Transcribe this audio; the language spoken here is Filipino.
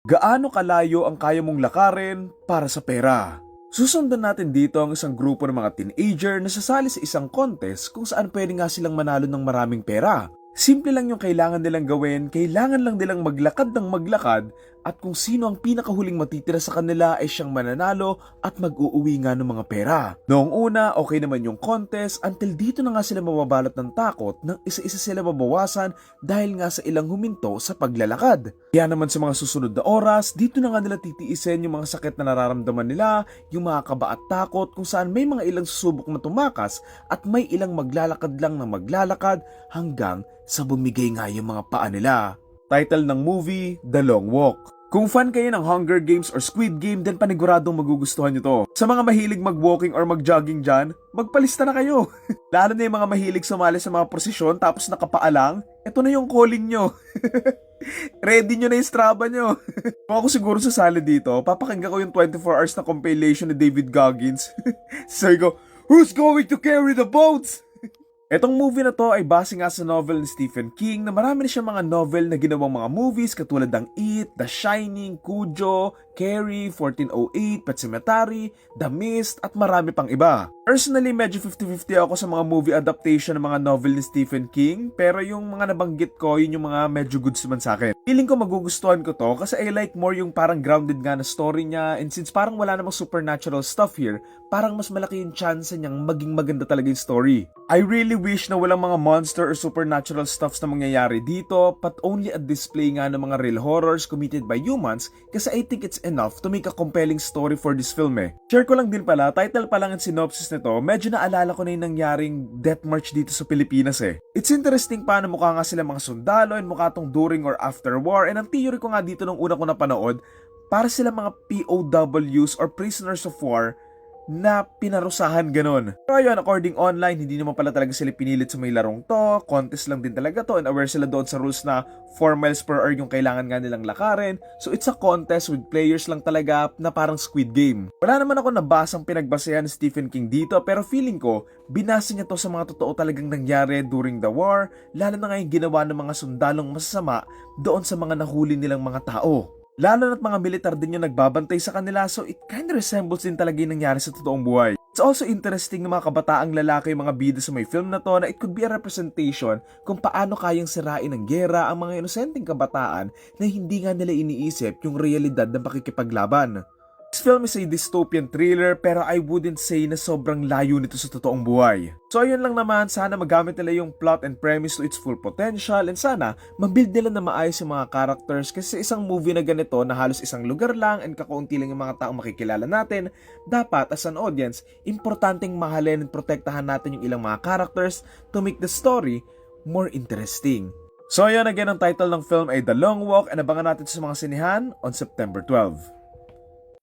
Gaano kalayo ang kaya mong lakarin para sa pera? Susundan natin dito ang isang grupo ng mga teenager na sasali sa isang contest kung saan pwede nga silang manalo ng maraming pera. Simple lang yung kailangan nilang gawin, kailangan lang nilang maglakad ng maglakad at kung sino ang pinakahuling matitira sa kanila ay siyang mananalo at mag-uuwi nga ng mga pera. Noong una, okay naman yung contest until dito na nga sila mababalot ng takot nang isa-isa sila mabawasan dahil nga sa ilang huminto sa paglalakad. Kaya naman sa mga susunod na oras, dito na nga nila titiisin yung mga sakit na nararamdaman nila, yung mga kaba at takot kung saan may mga ilang susubok na tumakas at may ilang maglalakad lang na maglalakad hanggang sa bumigay nga yung mga paa nila. Title ng movie, The Long Walk. Kung fan kayo ng Hunger Games or Squid Game, then paniguradong magugustuhan nyo to. Sa mga mahilig mag-walking or mag-jogging dyan, magpalista na kayo. Lalo na yung mga mahilig sumali sa mga prosesyon tapos nakapaalang, ito na yung calling nyo. Ready nyo na yung Strava nyo. Kung ako siguro sasali dito, papakinggan ko yung 24 hours na compilation ni David Goggins. Sabi ko, Who's going to carry the boats? Etong movie na to ay base nga sa novel ni Stephen King na marami na siyang mga novel na ginawang mga movies katulad ng It, The Shining, Cujo, Carrie, 1408, Pet Sematary, The Mist at marami pang iba. Personally, medyo 50-50 ako sa mga movie adaptation ng mga novel ni Stephen King pero yung mga nabanggit ko, yun yung mga medyo goods man sa akin. Feeling ko magugustuhan ko to kasi I like more yung parang grounded nga na story niya and since parang wala namang supernatural stuff here, parang mas malaki yung chance niyang maging maganda talaga yung story. I really wish na walang mga monster or supernatural stuffs na mangyayari dito but only a display nga ng mga real horrors committed by humans kasi I think it's enough to make a compelling story for this film eh. Share ko lang din pala, title pa lang ang synopsis nito, medyo naalala ko na yung nangyaring death march dito sa Pilipinas eh. It's interesting paano mukha nga sila mga sundalo and mukha tong during or after war and ang theory ko nga dito nung una ko napanood, para sila mga POWs or prisoners of war na pinarusahan ganun. Pero ayun, according online, hindi naman pala talaga sila pinilit sa may larong to, contest lang din talaga to, and aware sila doon sa rules na 4 miles per hour yung kailangan nga nilang lakarin. So it's a contest with players lang talaga na parang squid game. Wala naman ako nabasang pinagbasehan ni Stephen King dito, pero feeling ko, binasa niya to sa mga totoo talagang nangyari during the war, lalo na nga yung ginawa ng mga sundalong masasama doon sa mga nahuli nilang mga tao. Lalo na't mga militar din yung nagbabantay sa kanila so it kinda resembles din talaga yung nangyari sa totoong buhay. It's also interesting na mga kabataang lalaki yung mga bida sa may film na to na it could be a representation kung paano kayang sirain ng gera ang mga inosenteng kabataan na hindi nga nila iniisip yung realidad ng pakikipaglaban. Film is a dystopian thriller pero I wouldn't say na sobrang layo nito sa totoong buhay. So ayun lang naman, sana magamit nila yung plot and premise to its full potential and sana mabuild nila na maayos yung mga characters kasi sa isang movie na ganito na halos isang lugar lang and kakaunti lang yung mga taong makikilala natin, dapat as an audience, importanteng mahalin and protektahan natin yung ilang mga characters to make the story more interesting. So ayun again ang title ng film ay The Long Walk and abangan natin sa mga sinihan on September 12.